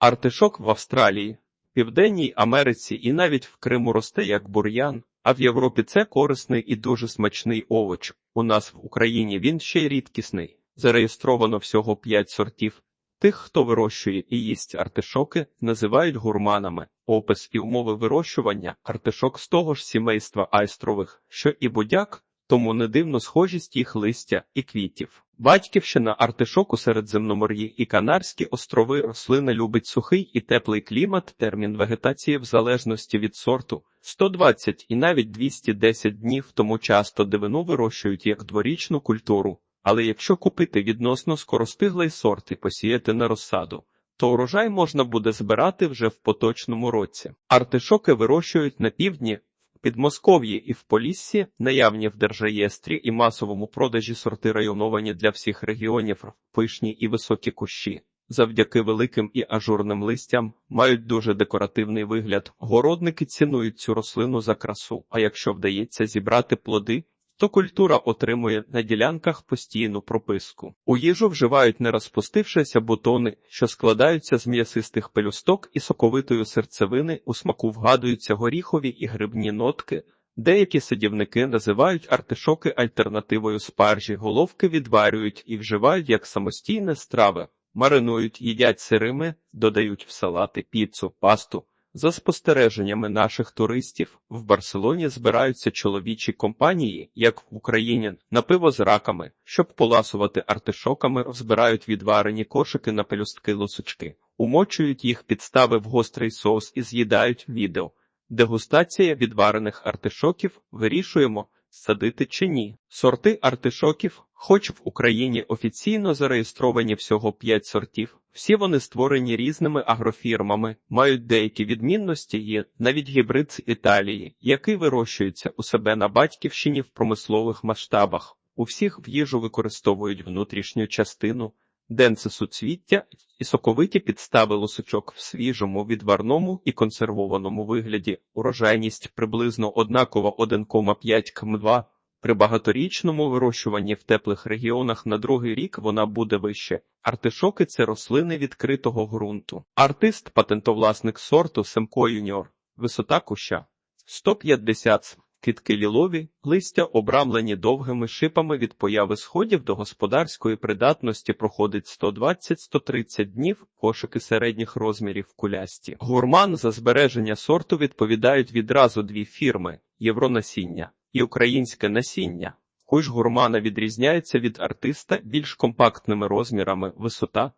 Артишок в Австралії, Південній Америці і навіть в Криму росте як бур'ян, а в Європі це корисний і дуже смачний овоч. У нас в Україні він ще й рідкісний. Зареєстровано всього 5 сортів. Тих, хто вирощує і їсть артишоки, називають гурманами. Опис і умови вирощування артишок з того ж сімейства айстрових, що і будяк, тому не дивно схожість їх листя і квітів. Батьківщина артишоку Середземномор'ї і Канарські острови рослина любить сухий і теплий клімат, термін вегетації в залежності від сорту 120 і навіть 210 днів, тому часто дивину вирощують як дворічну культуру. Але якщо купити відносно скоростиглий сорт і посіяти на розсаду, то урожай можна буде збирати вже в поточному році. Артишоки вирощують на півдні, Підмосков'ї і в Поліссі, наявні в держреєстрі і масовому продажі сорти районовані для всіх регіонів, пишні і високі кущі. Завдяки великим і ажурним листям мають дуже декоративний вигляд. Городники цінують цю рослину за красу. А якщо вдається зібрати плоди, то культура отримує на ділянках постійну прописку. У їжу вживають не розпустившися бутони, що складаються з м'ясистих пелюсток і соковитої серцевини, у смаку вгадуються горіхові і грибні нотки. Деякі садівники називають артишоки альтернативою спаржі, головки відварюють і вживають як самостійне страви, маринують, їдять сирими, додають в салати, піцу, пасту. За спостереженнями наших туристів, в Барселоні збираються чоловічі компанії, як в Україні, на пиво з раками, щоб поласувати артишоками, розбирають відварені кошики на пелюстки лосочки, умочують їх підстави в гострий соус і з'їдають відео. Дегустація відварених артишоків вирішуємо, садити чи ні. Сорти артишоків, хоч в Україні офіційно зареєстровані всього 5 сортів, всі вони створені різними агрофірмами, мають деякі відмінності, є навіть гібрид з Італії, який вирощується у себе на батьківщині в промислових масштабах. У всіх в їжу використовують внутрішню частину, денце суцвіття і соковиті підстави лосочок в свіжому, відварному і консервованому вигляді. Урожайність приблизно однакова 1,5 км2. При багаторічному вирощуванні в теплих регіонах на другий рік вона буде вище. Артишоки це рослини відкритого ґрунту. Артист, патентовласник сорту Семко Юніор. Висота куща 150 см. Кітки лілові, листя обрамлені довгими шипами від появи сходів до господарської придатності проходить 120-130 днів, кошики середніх розмірів кулясті. Гурман за збереження сорту відповідають відразу дві фірми Євронасіння і українське насіння. Куш гурмана відрізняється від артиста більш компактними розмірами висота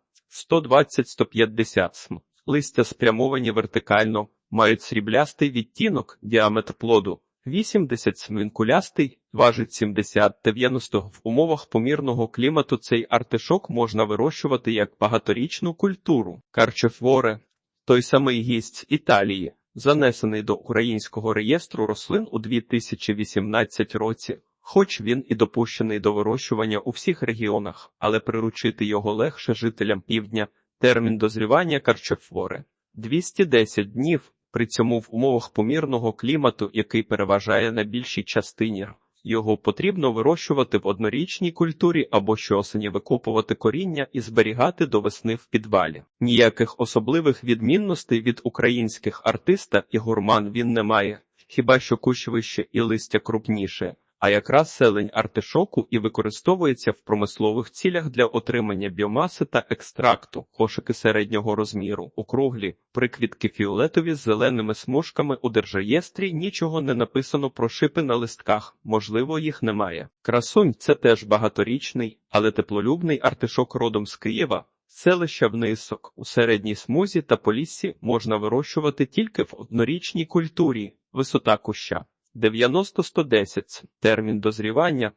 120-150 см. Листя спрямовані вертикально, мають сріблястий відтінок, діаметр плоду 80 см. Кулястий, важить 70-90 В умовах помірного клімату цей артишок можна вирощувати як багаторічну культуру. Карчефоре, той самий гість з Італії, занесений до українського реєстру рослин у 2018 році. Хоч він і допущений до вирощування у всіх регіонах, але приручити його легше жителям півдня. Термін дозрівання карчефори 210 днів. При цьому в умовах помірного клімату, який переважає на більшій частині, його потрібно вирощувати в однорічній культурі або щосені викопувати коріння і зберігати до весни в підвалі. Ніяких особливих відмінностей від українських артиста і гурман він не має, хіба що кущ вище і листя крупніше. А якраз селень артишоку і використовується в промислових цілях для отримання біомаси та екстракту, кошики середнього розміру, округлі, приквітки фіолетові з зеленими смужками у держреєстрі нічого не написано про шипи на листках, можливо, їх немає. Красунь це теж багаторічний, але теплолюбний артишок родом з Києва. Селища внисок у середній смузі та поліссі можна вирощувати тільки в однорічній культурі, висота куща. 90-110 термін дозрівання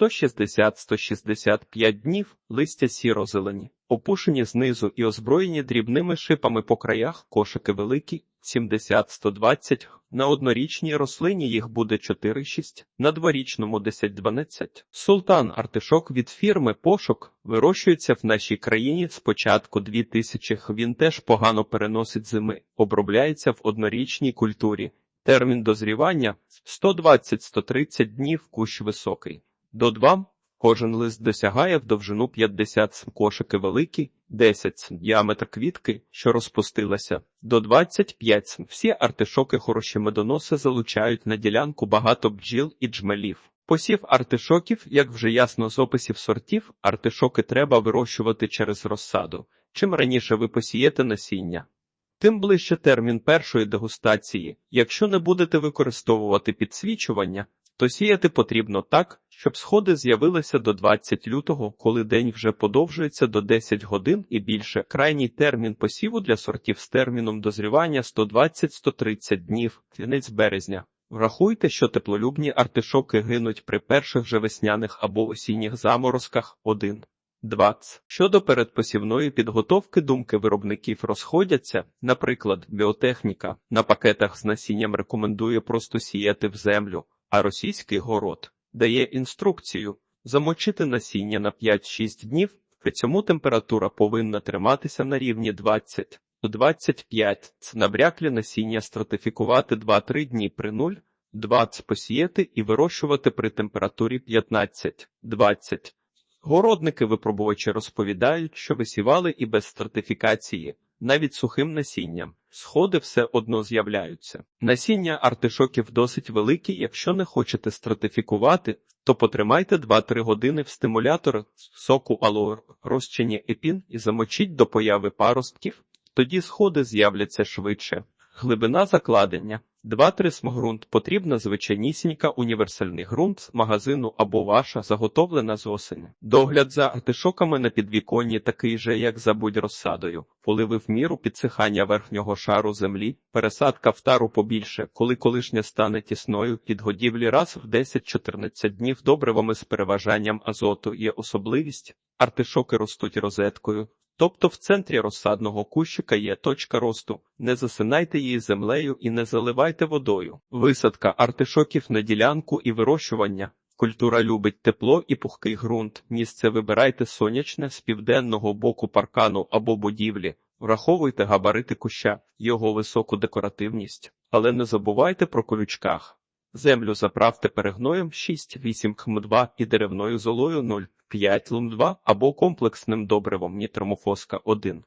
160-165 днів, листя сіро-зелені, опушені знизу і озброєні дрібними шипами по краях, кошики великі, 70-120, на однорічній рослині їх буде 4-6, на дворічному 10-12. Султан артишок від фірми Пошук вирощується в нашій країні з початку 2000-х. Він теж погано переносить зими, обробляється в однорічній культурі. Термін дозрівання 120-130 днів кущ високий. До 2 кожен лист досягає в довжину 50 см. кошики великі, 10 см діаметр квітки, що розпустилася, до 25 см. Всі артишоки хороші медоноси залучають на ділянку багато бджіл і джмелів. Посів артишоків, як вже ясно з описів сортів, артишоки треба вирощувати через розсаду. Чим раніше ви посієте насіння, тим ближче термін першої дегустації. Якщо не будете використовувати підсвічування, то сіяти потрібно так, щоб сходи з'явилися до 20 лютого, коли день вже подовжується до 10 годин і більше. Крайній термін посіву для сортів з терміном дозрівання 120-130 днів, кінець березня. Врахуйте, що теплолюбні артишоки гинуть при перших же весняних або осінніх заморозках 1. 20. Щодо передпосівної підготовки думки виробників розходяться, наприклад, біотехніка на пакетах з насінням рекомендує просто сіяти в землю, а російський город дає інструкцію замочити насіння на 5-6 днів, при цьому температура повинна триматися на рівні 20 до 25, це набряклі насіння стратифікувати 2-3 дні при 0, 20 посіяти і вирощувати при температурі 15-20. Городники-випробувачі розповідають, що висівали і без стратифікації, навіть сухим насінням. Сходи все одно з'являються. Насіння артишоків досить великі, якщо не хочете стратифікувати, то потримайте 2-3 години в стимулятор соку алоер, розчині епін і замочіть до появи паростків, тоді сходи з'являться швидше. Глибина закладення 2-3 смогрунт потрібна звичайнісінька універсальний ґрунт з магазину або ваша заготовлена з осені. Догляд за артишоками на підвіконні такий же, як за будь-розсадою. Поливи в міру підсихання верхнього шару землі, пересадка в тару побільше, коли колишня стане тісною, підгодівлі раз в 10-14 днів добривами з переважанням азоту є особливість. Артишоки ростуть розеткою, Тобто в центрі розсадного кущика є точка росту, не засинайте її землею і не заливайте водою. Висадка артишоків на ділянку і вирощування. Культура любить тепло і пухкий ґрунт. Місце вибирайте сонячне з південного боку паркану або будівлі. Враховуйте габарити куща, його високу декоративність, але не забувайте про колючках. Землю заправте перегноєм 6-8 хм2 і деревною золою 0. 5 лум-2 або комплексним добривом нітромофоска 1.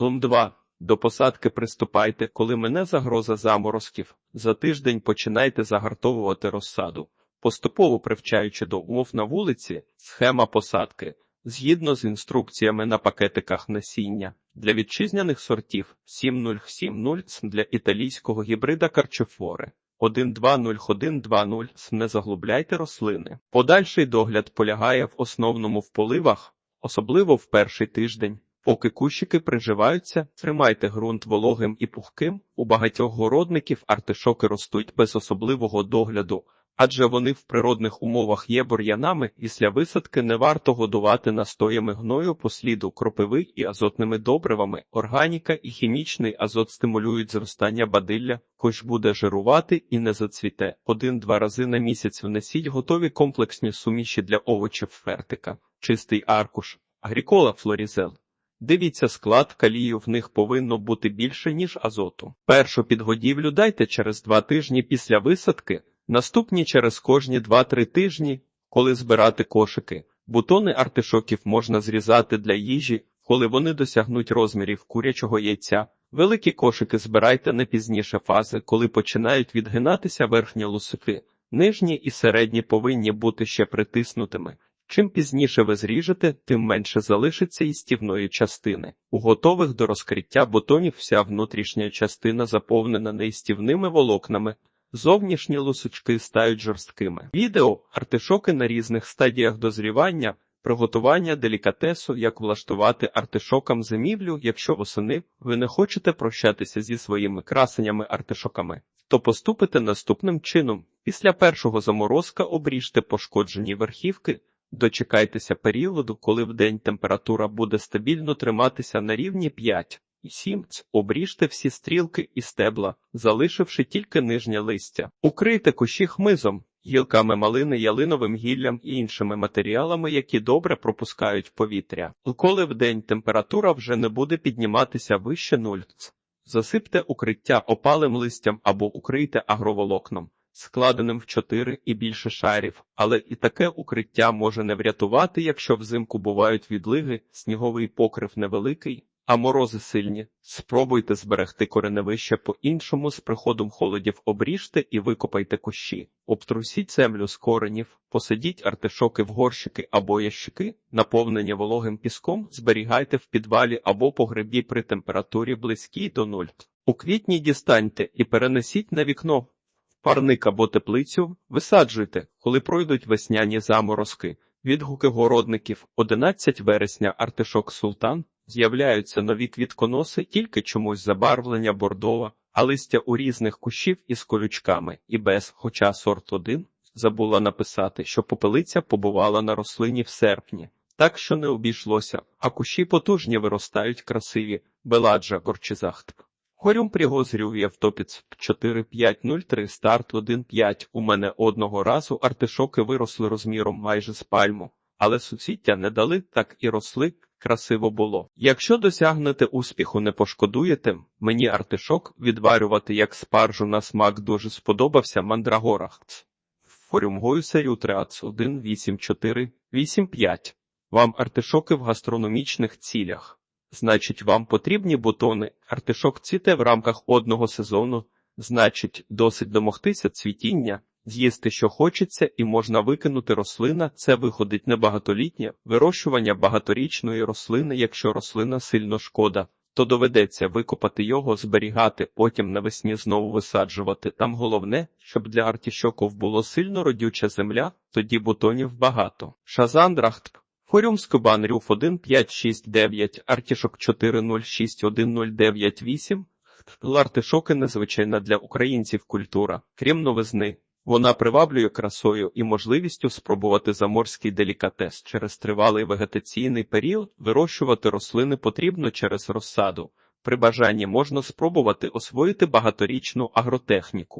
Лум-2. До посадки приступайте, коли мене загроза заморозків. За тиждень починайте загартовувати розсаду, поступово привчаючи до умов на вулиці, схема посадки, згідно з інструкціями на пакетиках насіння. Для вітчизняних сортів 7070 для італійського гібрида карчефори. 1.2.0.1.2.0 не заглубляйте рослини. Подальший догляд полягає в основному в поливах, особливо в перший тиждень. Поки кущики приживаються, тримайте ґрунт вологим і пухким. У багатьох городників артишоки ростуть без особливого догляду, адже вони в природних умовах є бур'янами, після висадки не варто годувати настоями гною посліду кропиви і азотними добривами. Органіка і хімічний азот стимулюють зростання бадилля, хоч буде жирувати і не зацвіте. Один-два рази на місяць внесіть готові комплексні суміші для овочів фертика, чистий аркуш, агрікола флорізел. Дивіться склад, калію в них повинно бути більше, ніж азоту. Першу підгодівлю дайте через два тижні після висадки, наступні через кожні 2-3 тижні, коли збирати кошики. Бутони артишоків можна зрізати для їжі, коли вони досягнуть розмірів курячого яйця. Великі кошики збирайте не пізніше фази, коли починають відгинатися верхні лусики. Нижні і середні повинні бути ще притиснутими. Чим пізніше ви зріжете, тим менше залишиться істівної частини. У готових до розкриття бутонів вся внутрішня частина заповнена неїстівними волокнами. Зовнішні лусочки стають жорсткими. Відео артишоки на різних стадіях дозрівання, приготування делікатесу, як влаштувати артишокам зимівлю, якщо восени ви не хочете прощатися зі своїми красенями артишоками, то поступите наступним чином. Після першого заморозка обріжте пошкоджені верхівки. Дочекайтеся періоду, коли вдень температура буде стабільно триматися на рівні 5 7. Обріжте всі стрілки і стебла, залишивши тільки нижнє листя. Укрийте кущі хмизом, гілками малини, ялиновим гіллям і іншими матеріалами, які добре пропускають повітря. Коли вдень температура вже не буде підніматися вище 0. Засипте укриття опалим листям або укрийте агроволокном. складеним в 4 і більше шарів, але і таке укриття може не врятувати, якщо взимку бувають відлиги, сніговий покрив невеликий, а морози сильні. Спробуйте зберегти кореневище по-іншому, з приходом холодів обріжте і викопайте кущі. Обтрусіть землю з коренів, посадіть артишоки в горщики або ящики, наповнені вологим піском, зберігайте в підвалі або погребі при температурі близькій до нуль. У квітні дістаньте і перенесіть на вікно. Парник або теплицю висаджуйте, коли пройдуть весняні заморозки. Відгуки городників 11 вересня артишок Султан з'являються нові квітконоси, тільки чомусь забарвлення бордова, а листя у різних кущів із колючками і без, хоча сорт 1 забула написати, що попелиця побувала на рослині в серпні. Так що не обійшлося, а кущі потужні виростають красиві, беладжа горчизахт. Хорюм пригозрюв я в топіц 4503 старт 1.5. У мене одного разу артишоки виросли розміром майже з пальму, але суцвіття не дали, так і росли. Красиво було. Якщо досягнете успіху, не пошкодуєте, мені артишок відварювати як спаржу на смак дуже сподобався мандрагорах. Форум Гойсерю Треац 1 8 4 8 5. Вам артишоки в гастрономічних цілях. Значить, вам потрібні бутони. Артишок цвіте в рамках одного сезону. Значить, досить домогтися цвітіння, з'їсти, що хочеться, і можна викинути рослина. Це виходить небагатолітнє вирощування багаторічної рослини. Якщо рослина сильно шкода, то доведеться викопати його, зберігати, потім навесні знову висаджувати. Там головне, щоб для артішоків було сильно родюча земля, тоді бутонів багато. Шазандрахт. Форум Скобан Рюф 1569, Артішок 4061098. Артишоки незвичайна для українців культура, крім новизни. Вона приваблює красою і можливістю спробувати заморський делікатес через тривалий вегетаційний період. Вирощувати рослини потрібно через розсаду. При бажанні можна спробувати освоїти багаторічну агротехніку.